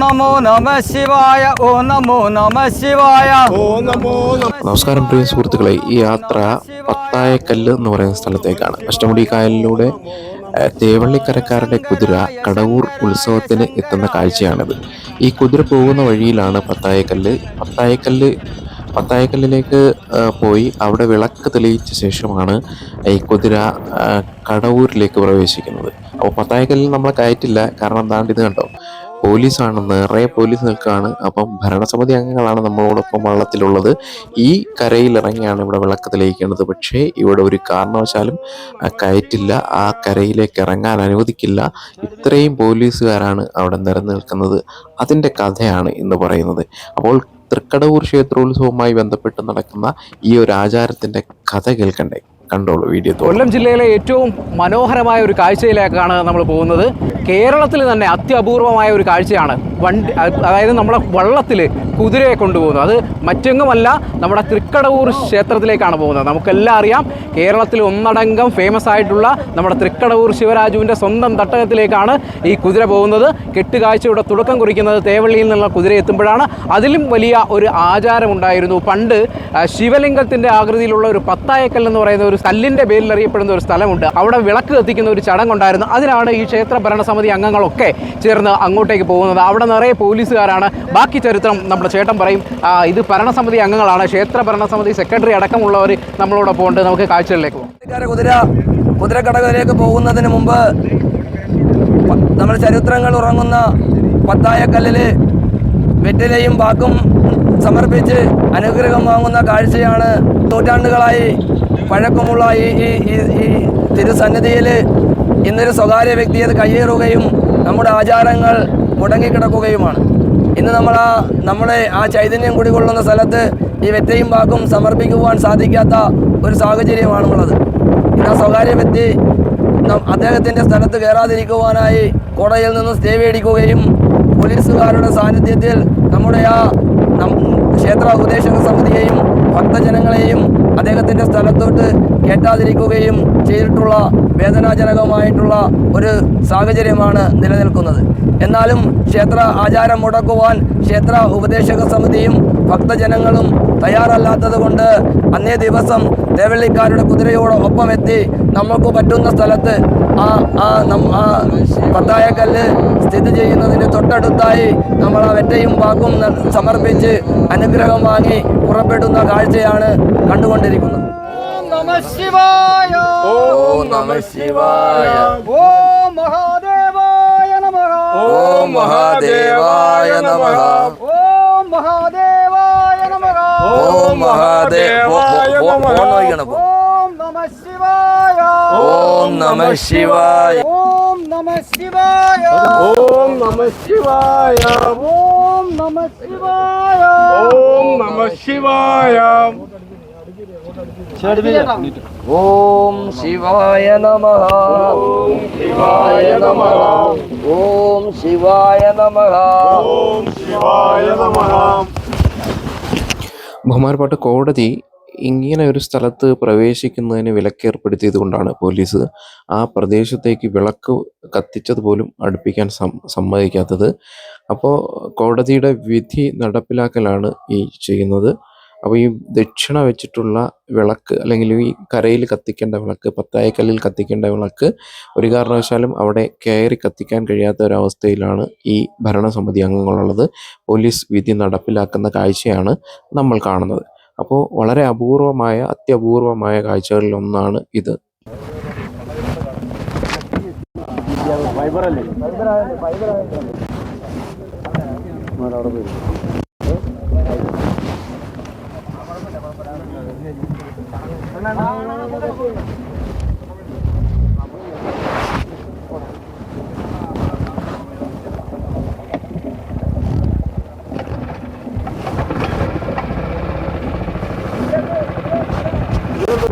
നമോ നമ ശിവായ ഓ നമോ നമ ശിവായ. നമസ്കാരം പ്രിയ സുഹൃത്തുക്കളെ ഈ യാത്ര പത്തായക്കല്ല് എന്ന് പറയുന്ന സ്ഥലത്തേക്കാണ്. അഷ്ടമുടി കായലിലൂടെ തേവള്ളിക്കരക്കാരുടെ കുതിര കടവൂർ ഉത്സവത്തിന് എത്തുന്ന കാഴ്ചയാണിത്. ഈ കുതിര പോകുന്ന വഴിയിലാണ് പത്തായക്കല്ല്. പത്തായക്കല്ല് പത്തായക്കല്ലിലേക്ക് പോയി അവിടെ വിളക്ക് തെളിയിച്ച ശേഷമാണ് ഈ കുതിര കടവൂരിലേക്ക് പ്രവേശിക്കുന്നത്. അപ്പോൾ പത്തായക്കല്ലിൽ നമ്മളെ കയറ്റില്ല. കാരണം എന്താണ്ട് ഇത് കണ്ടോ? പോലീസാണ് നിറയെ പോലീസ് നിൽക്കുകയാണ്. അപ്പം ഭരണസമിതി അംഗങ്ങളാണ് നമ്മളോടൊപ്പം വള്ളത്തിലുള്ളത്. ഈ കരയിൽ ഇറങ്ങിയാണ് ഇവിടെ വിളക്ക് തെളിയിക്കേണ്ടത് പക്ഷേ ഇവിടെ ഒരു കാരണവശാലും കയറ്റില്ല. ആ കരയിലേക്ക് ഇറങ്ങാൻ അനുവദിക്കില്ല. ഇത്രയും പോലീസുകാരാണ് അവിടെ നിരന്ന് നിൽക്കുന്നത് അതിന്റെ കഥയാണ് ഇന്ന് പറയുന്നത്. അപ്പോൾ തൃക്കടവൂർ ക്ഷേത്രോത്സവവുമായി ബന്ധപ്പെട്ട് നടക്കുന്ന ഈ ഒരു ആചാരത്തിന്റെ കഥ കേൾക്കണ്ടേ? കണ്ടോളൂ വീഡിയോ കൊല്ലം ജില്ലയിലെ ഏറ്റവും മനോഹരമായ ഒരു കാഴ്ചയിലേക്കാണ് നമ്മൾ പോകുന്നത്. കേരളത്തിൽ തന്നെ അത്യപൂർവമായ ഒരു കാഴ്ചയാണ് വണ്ടി അതായത് നമ്മുടെ വള്ളത്തിൽ കുതിരയെ കൊണ്ടുപോകുന്നത്. അത് മറ്റെങ്ങുമല്ല നമ്മുടെ തൃക്കടവൂർ ക്ഷേത്രത്തിലേക്കാണ് പോകുന്നത്. നമുക്കെല്ലാം അറിയാം കേരളത്തിൽ ഒന്നടങ്കം ഫേമസ് ആയിട്ടുള്ള നമ്മുടെ തൃക്കടവൂർ ശിവരാജുവിന്റെ സ്വന്തം തട്ടകത്തിലേക്കാണ് ഈ കുതിര പോകുന്നത്. കെട്ടുകാഴ്ചയുടെ തുടക്കം കുറിക്കുന്നത് തേവള്ളിയിൽ നിന്നുള്ള കുതിര എത്തുമ്പോഴാണ്. അതിലും വലിയ ഒരു ആചാരമുണ്ടായിരുന്നു. പണ്ട് ശിവലിംഗത്തിന്റെ ആകൃതിയിലുള്ള ഒരു പത്തായക്കൽ എന്ന് പറയുന്ന ഒരു കല്ലിന്റെ പേരിൽ അറിയപ്പെടുന്ന ഒരു സ്ഥലമുണ്ട്. അവിടെ വിളക്ക് കത്തിക്കുന്ന ഒരു ചടങ്ങുണ്ടായിരുന്നു. അതിനാണ് ഈ ക്ഷേത്ര ഭരണസമിതി അംഗങ്ങളൊക്കെ ചേർന്ന് അങ്ങോട്ടേക്ക് പോകുന്നത്. അവിടെ നിറയെ പോലീസുകാരാണ്. ബാക്കി ചരിത്രം നമ്മുടെ ചേട്ടൻ പറയും. ഇത് ഭരണസമിതി അംഗങ്ങളാണ്. ക്ഷേത്ര ഭരണസമിതി സെക്രട്ടറി അടക്കമുള്ളവർ നമ്മളോട് ഉണ്ട്. നമുക്ക് കാഴ്ചകളിലേക്ക് പോകാം. കുതിര കുതിര കുതിരക്കടവിലേക്ക് പോകുന്നതിന് മുമ്പ് നമ്മുടെ ചരിത്രങ്ങൾ ഉറങ്ങുന്ന പത്തായക്കല്ലിൽ വെറ്റിലയും ബാക്കും സമർപ്പിച്ച് അനുഗ്രഹം വാങ്ങുന്ന കാഴ്ചയാണ് നൂറ്റാണ്ടുകളായി പഴക്കമുള്ള ഈ ഈ- ഈ തിരുസന്നിധിയിൽ ഇന്നൊരു സ്വകാര്യ വ്യക്തി അത് കയ്യേറുകയും നമ്മുടെ ആചാരങ്ങൾ മുടങ്ങിക്കിടക്കുകയുമാണ്. ഇന്ന് നമ്മൾ ആ നമ്മളെ ആ ചൈതന്യം കുടികൊള്ളുന്ന സ്ഥലത്ത് ഈ വെറ്റയും ഭാഗം സമർപ്പിക്കുവാൻ സാധിക്കാത്ത ഒരു സാഹചര്യമാണുള്ളത്. ഇന്ന് ആ സ്വകാര്യ വ്യക്തി അദ്ദേഹത്തിന്റെ സ്ഥലത്ത് കയറാതിരിക്കുവാനായി കോടതിയിൽ നിന്ന് സ്റ്റേ മേടിക്കുകയും പോലീസുകാരുടെ സാന്നിധ്യത്തിൽ നമ്മുടെ ആ ക്ഷേത്ര ഉപദേശക സമിതിയെയും ഭക്തജനങ്ങളെയും അദ്ദേഹത്തിന്റെ സ്ഥലത്തോട്ട് കേട്ടാതിരിക്കുകയും ചെയ്തിട്ടുള്ള വേദനാജനകമായിട്ടുള്ള ഒരു സാഹചര്യമാണ് നിലനിൽക്കുന്നത്. എന്നാലും ക്ഷേത്ര ആചാരം മുടക്കുവാൻ ക്ഷേത്ര ഉപദേശക സമിതിയും ഭക്തജനങ്ങളും തയ്യാറല്ലാത്തത് കൊണ്ട് അന്നേ ദിവസം തേവള്ളിക്കാരുടെ കുതിരയോട് ഒപ്പം എത്തി നമുക്ക് പറ്റുന്ന സ്ഥലത്ത് ആ ആ നം ആ പത്തായക്കല്ല് സ്ഥിതി ചെയ്യുന്നതിന് തൊട്ടടുത്തായി നമ്മൾ ആ വെറ്റയും വാക്കും സമർപ്പിച്ച് അനുഗ്രഹം വാങ്ങി പുറപ്പെടുന്ന കാഴ്ചയാണ് കണ്ടുകൊണ്ടിരിക്കുന്നത്. ഓ നമ ശിവായ. ഓം നമ ശിവായ. ഓം മഹാദേവായ നമഃ. ഓ മഹാദേവായ നമഃ. ഓം മഹാദേവായ നമഃ ഓം മഹാദേവായ നമഃ ഓം നമ ശിവായ ഓം നമ ശിവായ ഓം നമ ശിവായ ഓം നമ ശിവായ ഓം നമ ശിവായ ഓം നമ ശിവായ ഓം ശിവായ നമ ഓം ശിവായ നമ ഓം ശിവായ നമ ഓം ശിവായ നമഃ ബഹുമാനപ്പെട്ട കോടതി ഇങ്ങനെ ഒരു സ്ഥലത്ത് പ്രവേശിക്കുന്നതിന് വിലക്കേർപ്പെടുത്തിയത് കൊണ്ടാണ് പോലീസ് ആ പ്രദേശത്തേക്ക് വിളക്ക് കത്തിച്ചത് പോലും അടുപ്പിക്കാൻ സമ്മതിക്കാത്തത്. അപ്പോൾ കോടതിയുടെ വിധി നടപ്പിലാക്കലാണ് ഈ ചെയ്യുന്നത്. അപ്പോൾ ഈ ദക്ഷിണ വെച്ചിട്ടുള്ള വിളക്ക് അല്ലെങ്കിൽ ഈ കരയിൽ കത്തിക്കേണ്ട വിളക്ക് പത്തായക്കല്ലിൽ കത്തിക്കേണ്ട വിളക്ക് ഒരു കാരണവശാലും അവിടെ കയറി കത്തിക്കാൻ കഴിയാത്ത ഒരവസ്ഥയിലാണ് ഈ ഭരണസമിതി അംഗങ്ങളുള്ളത്. പോലീസ് വിധി നടപ്പിലാക്കുന്ന കാഴ്ചയാണ് നമ്മൾ കാണുന്നത്. അപ്പോൾ വളരെ അപൂർവമായ അത്യപൂർവമായ കാഴ്ചകളിൽ ഒന്നാണ് ഇത്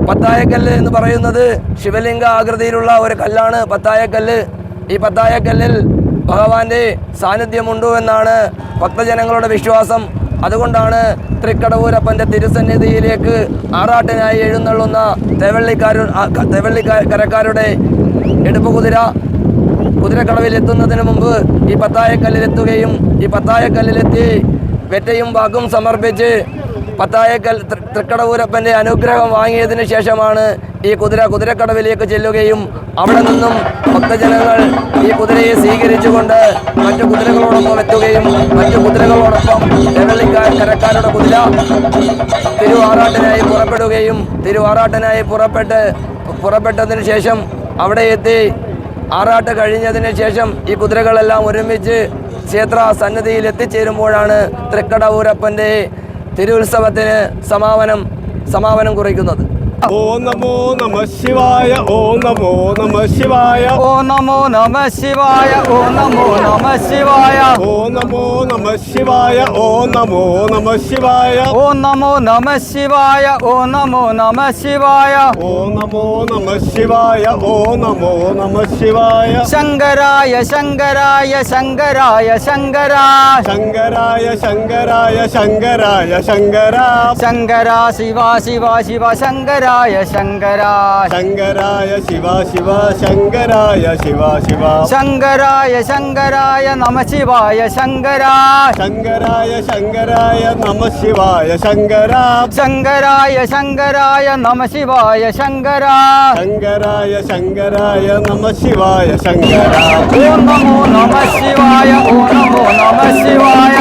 പത്തായക്കല്ല് എന്ന് പറയുന്നത് ശിവലിംഗ ആകൃതിയിലുള്ള ഒരു കല്ലാണ് പത്തായക്കല്ല്. ഈ പത്തായക്കല്ലിൽ ഭഗവാന്റെ സാന്നിധ്യമുണ്ടോ എന്നാണ് ഭക്തജനങ്ങളുടെ വിശ്വാസം. അതുകൊണ്ടാണ് തൃക്കടവൂരപ്പന്റെ തിരുസന്നിധിയിലേക്ക് ആറാട്ടിനായി എഴുന്നള്ളുന്ന തെവള്ളിക്കാരു തെവള്ളിക്കരക്കാരുടെ എടുപ്പ് കുതിര കുതിരക്കടവിൽ എത്തുന്നതിന് മുമ്പ് ഈ പത്തായക്കല്ലിലെത്തുകയും ഈ പത്തായക്കല്ലിലെത്തി വെറ്റയും വാക്കും സമർപ്പിച്ച് പത്തായക്കൽ തൃക്കടവൂരപ്പന്റെ അനുഗ്രഹം വാങ്ങിയതിന് ശേഷമാണ് ഈ കുതിര കുതിരക്കടവിലേക്ക് ചെല്ലുകയും അവിടെ നിന്നും ഭക്തജനങ്ങൾ ഈ കുതിരയെ സ്വീകരിച്ചുകൊണ്ട് മറ്റു കുതിരകളോടൊപ്പം എത്തുകയും മറ്റു കുതിരകളോടൊപ്പം തെരളിക്കാർ കരക്കാരുടെ കുതിര തിരുവാറാട്ടിനായി പുറപ്പെടുകയും തിരുവാറാട്ടിനായി പുറപ്പെട്ട് പുറപ്പെട്ടതിന് ശേഷം അവിടെ എത്തി. ആറാട്ട് കഴിഞ്ഞതിന് ശേഷം ഈ കുതിരകളെല്ലാം ഒരുമിച്ച് ക്ഷേത്ര സന്നിധിയിൽ എത്തിച്ചേരുമ്പോഴാണ് തൃക്കടവൂരപ്പന്റെ തിരുവുത്സവത്തിന് സമാപനം സമാപനം കുറിക്കുന്നത്. ഓ നമോ നമ ശിവായ ഓ നമോ നമ ശിവായ ഓ നമോ നമ ശിവായ ഓ നമോ നമ ശിവായ ഓ നമോ നമ ശിവായ ഓ നമോ നമ ശിവായ ഓ നമോ നമ ശിവായ ഓ നമോ നമ ശിവായ ഓ നമോ നമ ശിവായ ഓ നമോ നമ ശിവായ ശങ്കരായ ശങ്കരായ ശങ്കരായ ശങ്കര ശങ്കരായ ശങ്കരായ ശങ്കരായ ശങ്കര ശങ്കര ശിവ ശിവ ശിവ ശങ്കരായ ശങ്കര ശങ്കരായ ശിവ ശിവ ശങ്കരായ ശിവ ശിവ ശങ്കരായ ശങ്കരായ നമ ശിവായ ശങ്കര ശങ്കരായ ശങ്കരായ നമ ശിവായ ശങ്കര ശങ്കരായ ശങ്കരായ നമ ശിവായ ശങ്കര ശങ്കരായ ശങ്കരായ നമ ശിവായ ശങ്കര ഓ നമോ നമ ശിവായ ഓ നമോ നമ ശിവായ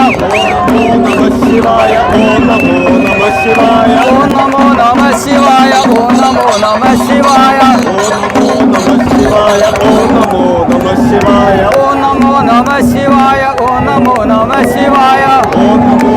ഓ നമ ശിവായ ഓ നമോ നമ ശിവായ ഓ നമോ നമ ശിവായ ఓం నమో నమ శివాయ ఓం నమో నమ శివాయ ఓం నమో నమ శివాయ. ఓం నమో నమ శివాయ ఓం నమో నమ శివాయ ఓం నమో